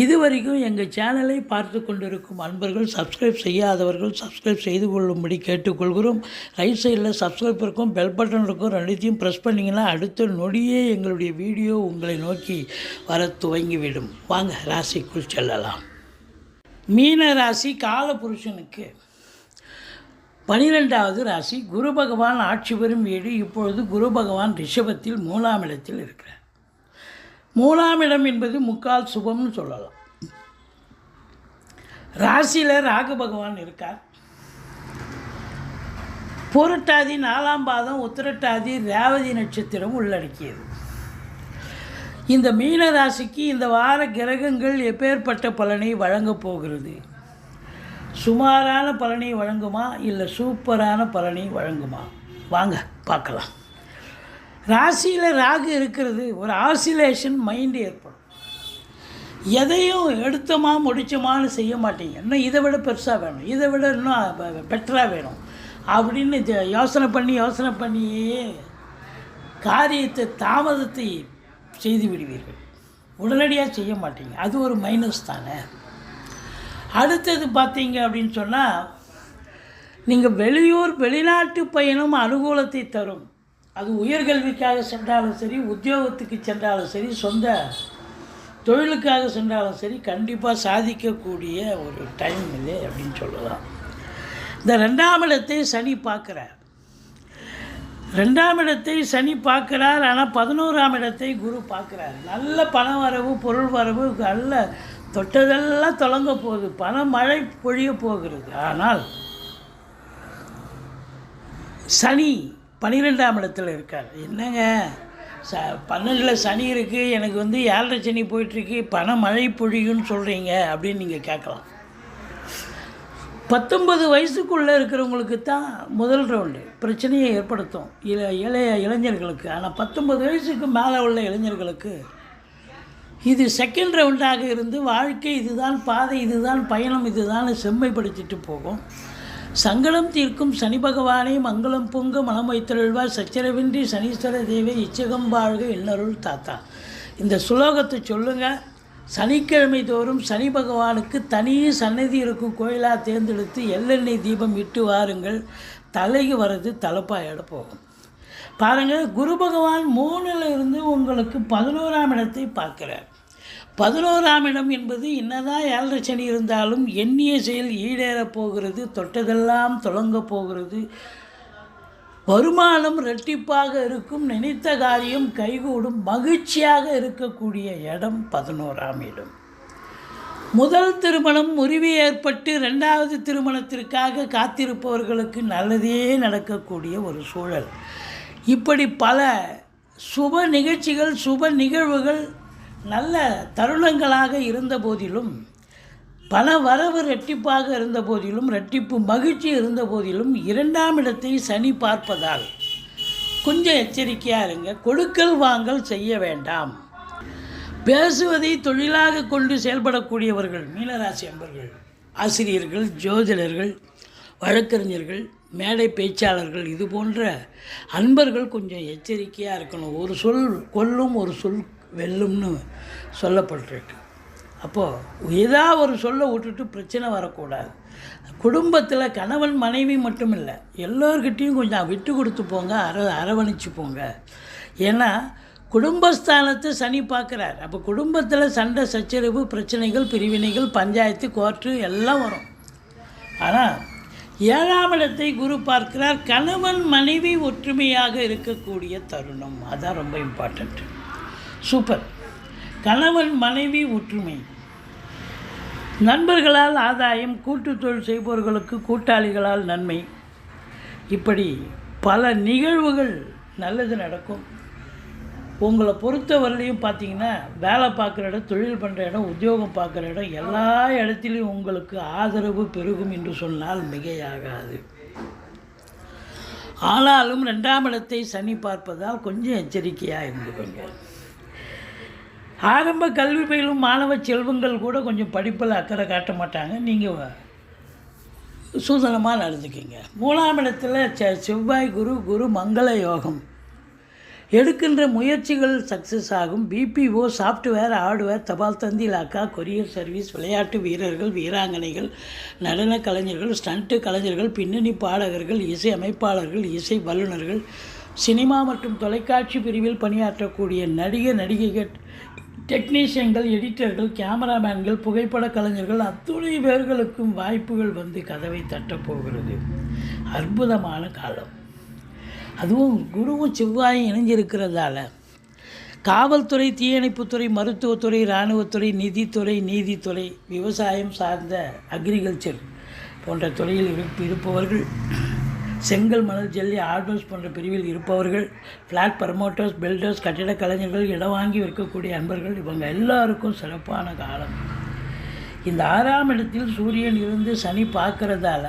இதுவரைக்கும் எங்கள் சேனலை பார்த்து கொண்டிருக்கும் அன்பர்கள் சப்ஸ்கிரைப் செய்யாதவர்கள் சப்ஸ்கிரைப் செய்து கொள்ளும்படி கேட்டுக்கொள்கிறோம். ரைட் சைடில் சப்ஸ்கிரைப் இருக்கும் பெல் பட்டன் இருக்கும் ரெண்டுத்தையும் ப்ரெஸ் பண்ணிங்கன்னா அடுத்த நொடியே எங்களுடைய வீடியோ உங்களை நோக்கி வர துவங்கிவிடும். வாங்க ராசிக்குள் செல்லலாம். மீன ராசி காலபுருஷனுக்கு. பனிரெண்டாவது ராசி குரு பகவான் ஆட்சி பெறும் வீடு இப்பொழுது குரு பகவான் ரிஷபத்தில் மூலாமிடத்தில் இடத்தில் இருக்கிறார். மூணாம் இடம் என்பது முக்கால் சுபம்னு சொல்லலாம். ராசியில் ராகு பகவான் இருக்கார். பொருட்டாதி நாலாம் பாதம் உத்திரட்டாதி ரேவதி நட்சத்திரம் உள்ளடக்கியது. இந்த மீன ராசிக்கு இந்த வார கிரகங்கள் எப்பேற்பட்ட பலனை வழங்கப் போகிறது? சுமாரான பலனை வழங்குமா? இல்லை சூப்பரான பலனை வழங்குமா? வாங்க பார்க்கலாம். ராசியில் ராகு இருக்கிறது ஒரு ஆசிலேஷன் மைண்டு ஏற்படும். எதையும் எடுத்தோமா முடிச்சோமான்னு செய்ய மாட்டீங்க. இன்னும் இதை விட பெருசாக வேணும் இதை விட இன்னும் பெட்டராக வேணும் அப்படின்னு யோசனை பண்ணி யோசனை பண்ணியே காரியத்தை தாமதத்தை செய்து விடுவீர்கள். உடனடியாக செய்ய மாட்டீங்க. அது ஒரு மைனஸ் தானே. அடுத்தது பார்த்தீங்க அப்படின்னு சொன்னால் நீங்கள் வெளியூர் வெளிநாட்டு பயணம் அனுகூலத்தை தரும். அது உயர்கல்விக்காக சென்றாலும் சரி உத்தியோகத்துக்கு சென்றாலும் சரி சொந்த தொழிலுக்காக சென்றாலும் சரி கண்டிப்பாக சாதிக்கக்கூடிய ஒரு டைம் இல்லை அப்படின்னு சொல்லலாம். இந்த ரெண்டாம் இடத்தை சனி பார்க்குறார். ரெண்டாம் இடத்தை சனி பார்க்குறார் ஆனால் பதினோராம் இடத்தை குரு பார்க்குறார். நல்ல பண வரவு பொருள் வரவு நல்ல தொட்டதெல்லாம் தொடங்க போகுது. பண மழை பொழிய போகிறது. ஆனால் சனி பன்னிரெண்டாம் இடத்துல இருக்கார். என்னங்க? ச பன்னெண்டில் சனி இருக்குது எனக்கு வந்து ஏழரை சனி போயிட்டுருக்கு பண மழை பொழியுன்னு சொல்கிறீங்க அப்படின்னு நீங்கள் கேட்கலாம். பத்தொன்பது வயசுக்குள்ளே இருக்கிறவங்களுக்கு தான் முதல் ரவுண்டு பிரச்சனையை ஏற்படுத்தும். இள இளைய இளைஞர்களுக்கு. ஆனால் பத்தொன்பது வயசுக்கு மேலே உள்ள இளைஞர்களுக்கு இது செகண்ட் ரவுண்டாக இருந்து வாழ்க்கை இதுதான் பாதை இதுதான் பயணம் இதுதான் செம்மைப்படுத்திட்டு போகும். சங்கடம் தீர்க்கும் சனி பகவானை மங்களம் பொங்க மனம் வைத்தருள்வார். சச்சரவின்றி சனீஸ்வர தேவை இச்சகம் வாழ்க இன்னருள் தாத்தா. இந்த சுலோகத்தை சொல்லுங்கள் சனிக்கிழமை தோறும் சனி பகவானுக்கு தனி சன்னதி இருக்கும் கோயிலாக தேர்ந்தெடுத்து எள்ளெண்ணெய் தீபம் இட்டு வாருங்கள். தலைக்கு வர்றது தலைப்பாயோட போகும். பாருங்கள் குரு பகவான் மூணில் இருந்து உங்களுக்கு பதினோராம் இடத்தை பார்க்குறேன் பதினோராம் இடம் என்பது என்னதான் ஏழரை சனி இருந்தாலும் எண்ணிய செயல் ஈடேறப் போகிறது தொட்டதெல்லாம் தொடங்கப் போகிறது. வருமானம் ரெட்டிப்பாக இருக்கும் நினைத்த காரியம் கைகூடும் மகிழ்ச்சியாக இருக்கக்கூடிய இடம் பதினோராம் இடம். முதல் திருமணம் முறிவு ஏற்பட்டு ரெண்டாவது திருமணத்திற்காக காத்திருப்பவர்களுக்கு நல்லதே நடக்கக்கூடிய ஒரு சூழல். இப்படி பல சுப நிகழ்ச்சிகள் சுப நிகழ்வுகள் நல்ல தருணங்களாக இருந்த போதிலும் பல வரவு ரெட்டிப்பாக இருந்த போதிலும் ரெட்டிப்பு மகிழ்ச்சி இருந்த போதிலும் இரண்டாம் இடத்தை சனி பார்ப்பதால் கொஞ்சம் எச்சரிக்கையாக இருங்க. கொடுக்கல் வாங்கல் செய்ய வேண்டாம். பேசுவதை தொழிலாக கொண்டு செயல்படக்கூடியவர்கள் மீனராசி அன்பர்கள் ஆசிரியர்கள் ஜோதிடர்கள் வழக்கறிஞர்கள் மேடை பேச்சாளர்கள் இது போன்ற அன்பர்கள் கொஞ்சம் எச்சரிக்கையாக இருக்கணும். ஒரு சொல் கொல்லும் ஒரு சொல் வெல்லும்னு சொல்லப்பட்டிருக்கு. அப்போது ஏதாவது ஒரு சொல்ல விட்டுட்டு பிரச்சனை வரக்கூடாது. குடும்பத்தில் கணவன் மனைவி மட்டும் இல்லை எல்லோர்கிட்டேயும் கொஞ்சம் விட்டு கொடுத்து போங்க அர அரவணைச்சு போங்க. ஏன்னா குடும்பஸ்தானத்தை சனி பார்க்குறார். அப்போ குடும்பத்தில் சண்டை சச்சரவு பிரச்சனைகள் பிரிவினைகள் பஞ்சாயத்து கோர்ட்டு எல்லாம் வரும். ஆனால் ஏழாம் இடத்தை குரு பார்க்கிறார். கணவன் மனைவி ஒற்றுமையாக இருக்கக்கூடிய தருணம். அதுதான் ரொம்ப இம்பார்ட்டண்ட் சூப்பர். கணவன் மனைவி ஒற்றுமை. நண்பர்களால் ஆதாயம் கூட்டு தொழில் செய்பவர்களுக்கு கூட்டாளிகளால் நன்மை. இப்படி பல நிகழ்வுகள் நல்லது நடக்கும். உங்களை பொறுத்தவரையிலையும் பார்த்தீங்கன்னா வேலை பார்க்குற இடம் தொழில் பண்ணுற இடம் உத்தியோகம் பார்க்குற இடம் எல்லா இடத்துலையும் உங்களுக்கு ஆதரவு பெருகும் என்று சொன்னால் மிகையாகாது. ஆனாலும் ரெண்டாம் இடத்தை சனி பார்ப்பதால் கொஞ்சம் எச்சரிக்கையாக இருந்துக்கோங்க. ஆரம்ப கல்வி பயிலும் மாணவ செல்வங்கள் கூட கொஞ்சம் படிப்பில் அக்கறை காட்ட மாட்டாங்க. நீங்கள் சூதனமாக நடந்துக்கிங்க. மூணாம் இடத்துல செ செவ்வாய் குரு குரு மங்கள யோகம். எடுக்கின்ற முயற்சிகள் சக்ஸஸ் ஆகும். பிபிஓ சாஃப்ட்வேர் ஹார்ட்வேர் தபால் தந்தி இலாக்கா கொரியர் சர்வீஸ் விளையாட்டு வீரர்கள் வீராங்கனைகள் நடன கலைஞர்கள் ஸ்டண்ட்டு கலைஞர்கள் பின்னணி பாடகர்கள் இசை அமைப்பாளர்கள் இசை வல்லுநர்கள் சினிமா மற்றும் தொலைக்காட்சி பிரிவில் பணியாற்றக்கூடிய நடிகர் நடிகைகள் டெக்னீஷியன்கள் எடிட்டர்கள் கேமராமேன்கள் புகைப்பட கலைஞர்கள் அத்துணை பேர்களுக்கும் வாய்ப்புகள் வந்து கதவை தட்டப்போகிறது அற்புதமான காலம். அதுவும் குருவும் செவ்வாயும் இணைஞ்சிருக்கிறதால. காவல்துறை தீயணைப்புத்துறை மருத்துவத்துறை இராணுவத்துறை நிதித்துறை நீதித்துறை விவசாயம் சார்ந்த அக்ரிகல்ச்சர் போன்ற துறையில் இருப்பவர்கள் செங்கல் மணல் ஜல்லி ஆர்டர்ஸ் போன்ற பிரிவில் இருப்பவர்கள் ஃப்ளாட் ப்ரமோட்டர்ஸ் பில்டர்ஸ் கட்டிட கலைஞர்கள் இடம் வாங்கி விற்கக்கூடிய அன்பர்கள் இவங்க எல்லாருக்கும் சிறப்பான காலம். இந்த ஆறாம் இடத்தில் சூரியன் இருந்து சனி பார்க்கறதால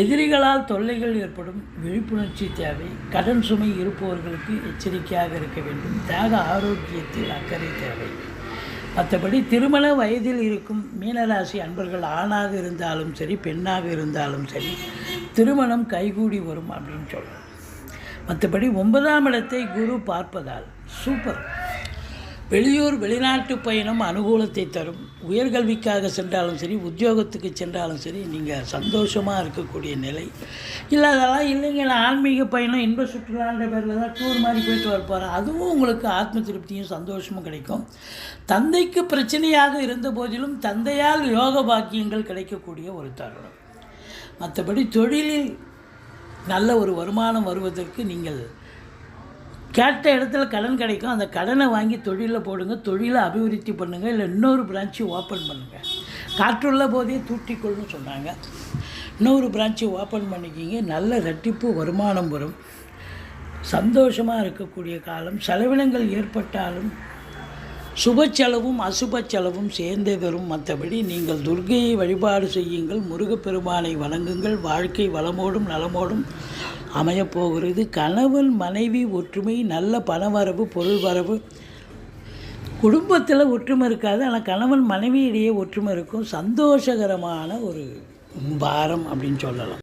எதிரிகளால் தொல்லைகள் ஏற்படும் விழிப்புணர்ச்சி தேவை. கடன் சுமை இருப்பவர்களுக்கு எச்சரிக்கையாக இருக்க வேண்டும். தேக ஆரோக்கியத்தில் அக்கறை தேவை. மற்றபடி திருமண வயதில் இருக்கும் மீனராசி அன்பர்கள் ஆணாக இருந்தாலும் சரி பெண்ணாக இருந்தாலும் சரி திருமணம் கைகூடி வரும் அப்படின்னு சொல்கிறோம் மற்றபடி ஒன்பதாம் இடத்தை குரு பார்ப்பதால் சூப்பர் வெளியூர் வெளிநாட்டு பயணம் அனுகூலத்தை தரும். உயர்கல்விக்காக சென்றாலும் சரி உத்தியோகத்துக்கு சென்றாலும் சரி நீங்கள் சந்தோஷமாக இருக்கக்கூடிய நிலை. இல்லை அதெல்லாம் இல்லைங்க. ஆன்மீக பயணம் இன்ப சுற்றுலான்ற பேரில் தான் டூர் மாதிரி போயிட்டு வர அதுவும் உங்களுக்கு ஆத்ம திருப்தியும் சந்தோஷமும் கிடைக்கும். தந்தைக்கு பிரச்சனையாக இருந்த போதிலும் தந்தையால் யோக பாக்கியங்கள் கிடைக்கக்கூடிய ஒரு தருணம். மற்றபடி தொழிலில் நல்ல ஒரு வருமானம் வருவதற்கு நீங்கள் கேட்ட இடத்துல கடன் கிடைக்கும். அந்த கடனை வாங்கி தொழிலில் போடுங்க தொழிலை அபிவிருத்தி பண்ணுங்கள் இல்லை இன்னொரு பிரான்ச்சு ஓப்பன் பண்ணுங்கள் காற்றுள்ள போதே தூட்டிக்கொள்னு சொன்னாங்க. இன்னொரு பிரான்ச்சு ஓப்பன் பண்ணிக்கிங்க நல்ல ரெட்டிப்பு வருமானம் வரும். சந்தோஷமாக இருக்கக்கூடிய காலம் செலவினங்கள் ஏற்பட்டாலும் சுப செலவும் அசுப செலவும் சேர்ந்தே மற்றபடி நீங்கள் துர்கையை வழிபாடு செய்யுங்கள் முருகப்பெருமானை வணங்குங்கள் வாழ்க்கை வளமோடும் நலமோடும் அமையப்போகிறது கணவன் மனைவி ஒற்றுமை நல்ல பணவரவு பொருள் வரவு. குடும்பத்தில் ஒற்றுமை இருக்காது ஆனால் கணவன் மனைவியிடையே ஒற்றுமை இருக்கும். சந்தோஷகரமான ஒரு வாரம் அப்படின்னு சொல்லலாம்.